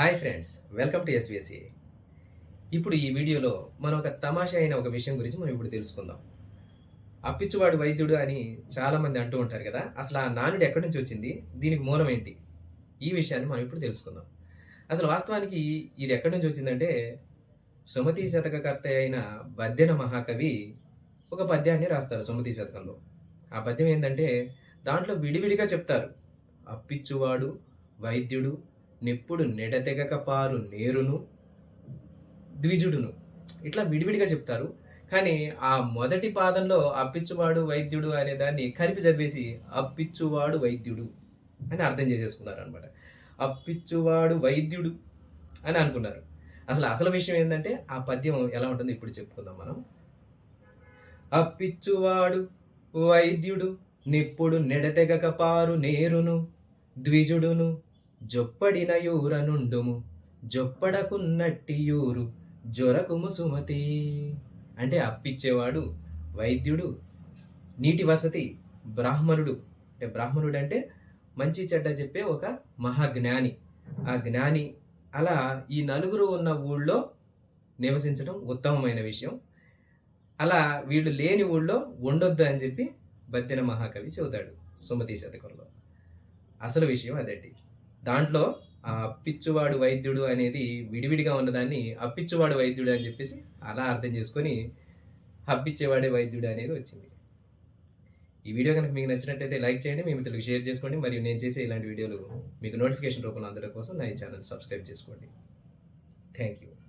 Hi friends welcome to SVSC ఇప్పుడు ఈ వీడియోలో మనం ఒక తమాషా అయిన ఒక విషయం గురించి మనం ఇప్పుడు తెలుసుకుందాం. అప్పిచ్చువాడు వైద్యుడు అని చాలామంది అంటూ ఉంటారు కదా అసలు ఆ నానుడు ఎక్కడి నుంచి వచ్చింది దీనికి మూలం ఏంటి? ఈ విషయాన్ని మనం ఇప్పుడు తెలుసుకుందాం. అసలు వాస్తవానికి ఇది ఎక్కడి నుంచి వచ్చిందంటే సుమతి శతకకర్త అయిన బద్దెన మహాకవి ఒక పద్యాన్ని రాస్తారు సుమతి శతకంలో. ఆ పద్యం ఏంటంటే దాంట్లో విడివిడిగా చెప్తారు అప్పిచ్చువాడు వైద్యుడు నెప్పుడు నెడతెగక పారు నేరును ద్విజుడును. ఇట్లా విడివిడిగా చెప్తారు. కానీ ఆ మొదటి పాదంలో అప్పిచ్చువాడు వైద్యుడు అనే దాన్ని కలిపి చదివేసి అప్పిచ్చువాడు వైద్యుడు అని అర్థం చేసేసుకున్నారు అనమాట అప్పిచ్చువాడు వైద్యుడు అని అనుకున్నారు. అసలు అసలు విషయం ఏంటంటే ఆ పద్యం ఎలా ఉంటుందో ఇప్పుడు చెప్పుకుందాం మనం. అప్పిచ్చువాడు వైద్యుడు నిప్పుడు నెడతెగక పారు నేరును ద్విజుడును జొప్పడిన యూరనుండుము జొప్పడకున్నట్టి యూరు జొరకుము సుమతి. అంటే అప్పిచ్చేవాడు వైద్యుడు నీటి వసతి బ్రాహ్మణుడు. అంటే బ్రాహ్మణుడు అంటే మంచి చెడ్డ చెప్పే ఒక మహాజ్ఞాని. ఆ జ్ఞాని అలా ఈ నలుగురు ఉన్న ఊళ్ళో నివసించడం ఉత్తమమైన విషయం. అలా వీళ్ళు లేని ఊళ్ళో ఉండొద్దు అని చెప్పి బద్దెన మహాకవి చెబుతాడు సుమతి శతకంలో. అసలు విషయం అదేంటి? దాంట్లో ఆ అప్పిచ్చువాడు వైద్యుడు అనేది విడివిడిగా ఉన్నదాన్ని అప్పిచ్చువాడు వైద్యుడు అని చెప్పేసి అలా అర్థం చేసుకొని అప్పిచ్చేవాడే వైద్యుడు అనేది వచ్చింది. ఈ వీడియో కనుక మీకు నచ్చినట్టయితే లైక్ చేయండి మీ మిత్రులకు షేర్ చేసుకోండి మరియు నేను చేసే ఇలాంటి వీడియోలు మీకు నోటిఫికేషన్ రూపంలో అందడం కోసం నా ఈ ఛానల్ సబ్స్క్రైబ్ చేసుకోండి. Thank you.